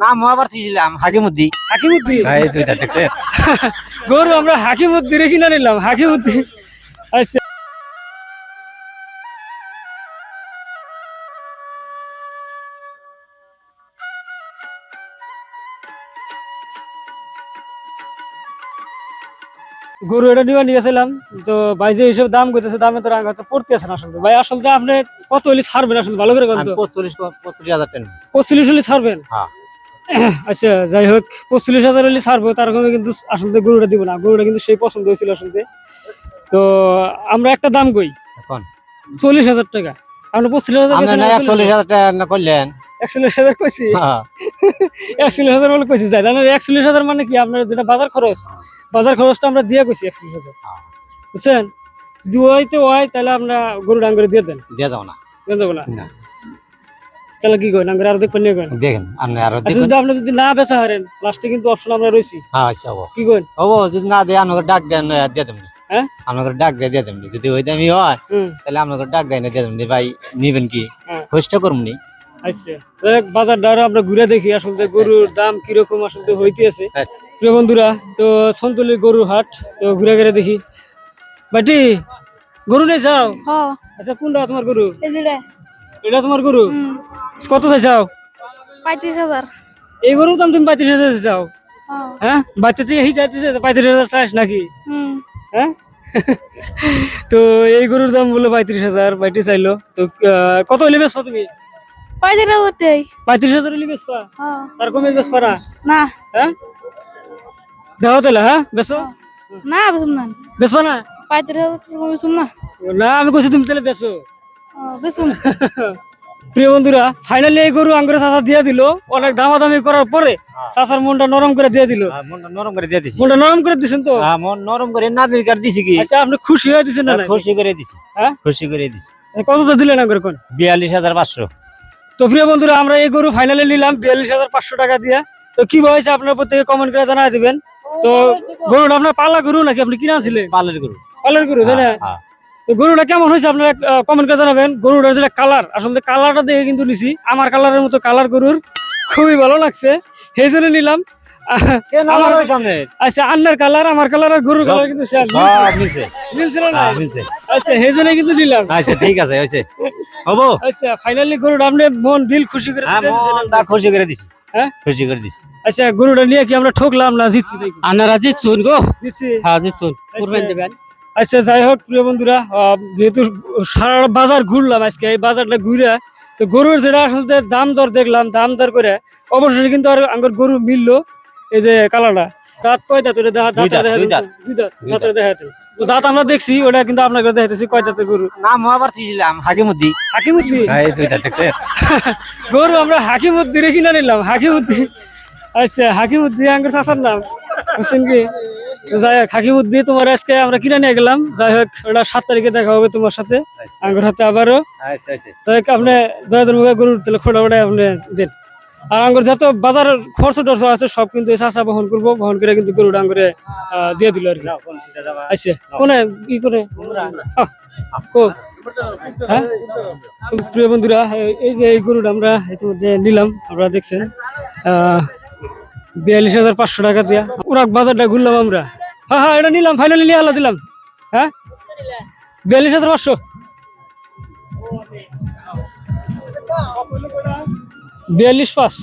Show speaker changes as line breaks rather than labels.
নাম আবার ছিলাম হাকিমুদ্দি
হাকিমুদ্দি
দুইটা দেখছে।
গরু আমরা হাকিমুদ্দি রে কিনা নিলাম হাকিমুদ্দি আচ্ছা। গরু এটা নিয়ে নিয়ে গেছিলাম তো ভাই যে হিসেবে দাম করতেছে দামে তো রাঙা তো পড়তে আছে না আসলে। ভাই আসলে আপনি কত হলে ছাড়বেন আসলে ভালো করে বলতো
পঁচল্লিশ পঁচিশ হাজার
পঁচিশ হলে ছাড়বেন?
হ্যাঁ।
আচ্ছা যাই হোক পঁচিশ হাজার হলে ছাড়বো তার কমে কিন্তু আসলে গরুটা দিব না। গরুটা কিন্তু সেই পছন্দ হয়েছিল আসলে তো আমরা একটা দাম কই?
এখন?
চল্লিশ হাজার টাকা। আমরা পঁচিশ হাজার
একচল্লিশ টাকা করলেন।
একচল্লিশ হাজার কইছি?
হ্যাঁ।
একচল্লিশ হাজার বলে কইছি যাই। না একচল্লিশ হাজার মানে কি? আপনার যেটা বাজার খরচ বাজার খরচটা আমরা দিয়ে কইছি একচল্লিশ হাজার।
হ্যাঁ।
বুঝছেন? যদি তাহলে আমরা গরু ডাঙ্গরে দিয়ে দেন।
দিয়ে যাও না।
দিয়ে না?
না।
তাহলে কি করেন? আঙ্গুরে আর দেখবেন নিয়ে করেন।
দেখেন আপনি আরও
আচ্ছা
দেখুন।
যদি আপনি যদি না বেচা হারেন লাস্টে কিন্তু অপশন আমরা রয়েছি।
হ্যাঁ আচ্ছা ও
কি করেন?
ও যদি না দেয় আপনাকে ডাক দেন না দিয়ে দেবেন
হ্যাঁ?
আপনাকে ডাক দিয়ে দিয়ে দেবেন যদি ওই দামি হয় তাহলে আপনাকে ডাক দেয় না দিয়ে দেবেন ভাই নিবেন কি?
হ্যাঁ।
খোঁজটা করুন নি।
আচ্ছা বাজার দ্বারা আমরা ঘুরে দেখি আসলে গরুর দাম কীরকম আসলে হইতে আছে
হ্যাঁ।
প্রিয় বন্ধুরা তো সন্তলি গরুর হাট তো ঘুরে ঘুরে দেখি। বাটি গরু নিয়ে যাও।
হ
আচ্ছা কোনটা তোমার গরু? এটা তোমার গরু? কত চাই চাও
পঁয়ত্রিশ হাজার।
এই গরুর দাম তুমি পঁয়ত্রিশ হাজার চাও
হ
হ্যাঁ? বাচ্চা থেকে চাইতেছে পঁয়ত্রিশ হাজার চাইস নাকি? হ্যাঁ? তো এই গরুর দাম বলল পঁয়ত্রিশ হাজার বাইটি চাইলো। তো কত হলে বেসপা তুমি?
পঁয়ত্রিশ হাজার টাই
পঁয়ত্রিশ হাজার হলে বেসপা
হ
তার কমে বেসপা না
না।
হ্যাঁ? দেখো তাহলে হ্যাঁ? বেসো
না বেসুম না।
বেসবা না?
পঁয়ত্রিশ হাজার বেসুম না।
না আমি কইছি তুমি তাহলে বেসো
বেসুম
প্রিয় বন্ধুরা ফাইনালি এই গরু আঙ্গুরে চাচা দিয়ে দিল। অনেক দামাদামি করার পরে চাচার মনটা নরম করে দিয়ে দিল।
হ্যাঁ, মনটা নরম করে দিয়ে দিছি।
মনটা নরম করে দিছেন তো?
হ্যাঁ, মন নরম করে না দিল কার দিছি কি?
আচ্ছা আপনি খুশি হয়ে দিছেন না
হ্যাঁ? খুশি করে দিছি।
হ্যাঁ?
খুশি করে দিছি।
কত তো দিলেন আঙ্গুরে কোন
বিয়াল্লিশ হাজার পাঁচশো।
তো প্রিয় বন্ধুরা আমরা এই গরু ফাইনালি নিলাম বিয়াল্লিশ হাজার পাঁচশো টাকা দিয়ে। তো কি হয়েছে আপনার প্রত্যেকে কমেন্ট করে জানাই দিবেন? তো গরুটা আপনার পালা গরু নাকি আপনি কিনা ছিলেন
পালের গরু।
পালার গরু তাই না?
হ্যাঁ,
তো গরুটা কেমন হয়েছে আপনারা কমেন্ট করে জানাবেন। গরুটার যেটা কালার আসলে কালারটা দেখে কিন্তু নিছি। আমার কালারের মতো কালার গরুর। খুবই ভালো লাগছে। সেই জন্য নিলাম। আচ্ছা আন্নার কালার আমার কালার আর গরুর কালার কিন্তু same,
সব
মিলছে।
মিলছে।
মিলছে না? আচ্ছা সেই জন্য কিন্তু নিলাম।
আচ্ছা ঠিক আছে হয়েছে। হব?
আচ্ছা ফাইনালি গরুটা আপনি মন দিল খুশি করে
হ্যাঁ খুশি করে দিছি।
হ্যাঁ?
খুশি করে দিছি।
আচ্ছা গরুটা নিয়ে কি আমরা ঠকলাম না জিতছি দেখি?
আপনারা জিতছুন গো।
জিতছি।
হ্যাঁ জিতছুন। করবেন দেবেন।
আচ্ছা যাই হোক প্রিয় বন্ধুরা যেহেতু সারা বাজার ঘুরলাম আজকে এই বাজারটা ঘুরে তো গরুর যেটা আসলে দাম দর দেখলাম দাম দর করে অবশ্যই কিন্তু আর আঙ্গুর গরু মিললো এই যে কালারটা দাঁত কয় দাঁত? ওটা দাঁত
দাঁত,
দেখা
দুই দাঁত।
দুই দাঁত দেখাতে তো দাঁত আমরা দেখছি ওটা কিন্তু আপনাকে দেখাইতেছি কয় দাঁতের গরু?
নাম আবার ছিলাম? হাকিমুদ্দি।
হাকিমুদ্দি?
এই দুইটা দেখছে।
গরু আমরা হাকিমুদ্দি রে কিনা নিলাম হাকিমুদ্দি। আচ্ছা হাকিমুদ্দি আঙ্গুর চাষার নাম বুঝছেন কি? যাই হোক হাকিমুদ্দি তোমার আজকে আমরা কিনে নিয়ে গেলাম। যাই হোক ওটা সাত তারিখে দেখা হবে তোমার সাথে। আঙ্গুর হাতে আবারও।
আচ্ছা আচ্ছা।
এক আপনি দয়া ধর্ম গরুর তেলে খোটা ওটা আপনি দেন। আর আঙ্গুর যত বাজার খরচ টরচ আছে সব কিন্তু চাষা বহন করব। বহন করে কিন্তু গরুটা আঙ্গুরে আহ, দিয়ে দিল আর কি। আচ্ছা কোনে? ই করে হ্যাঁ? প্রিয় বন্ধুরা এই- যে এই গরুটা আমরা ইতিমধ্যে নিলাম আপনারা দেখছেন। আহ, বিয়াল্লিশ হাজার পাঁচশো টাকা দিয়া। ওরা বাজারটা ঘুরলাম আমরা। হ্যাঁ হ্যাঁ এটা নিলাম ফাইনালি নিয়ে আলাদা দিলাম। হ্যাঁ? বিয়াল্লিশ হাজার পাঁচশো। বিয়াল্লিশ পাঁচ।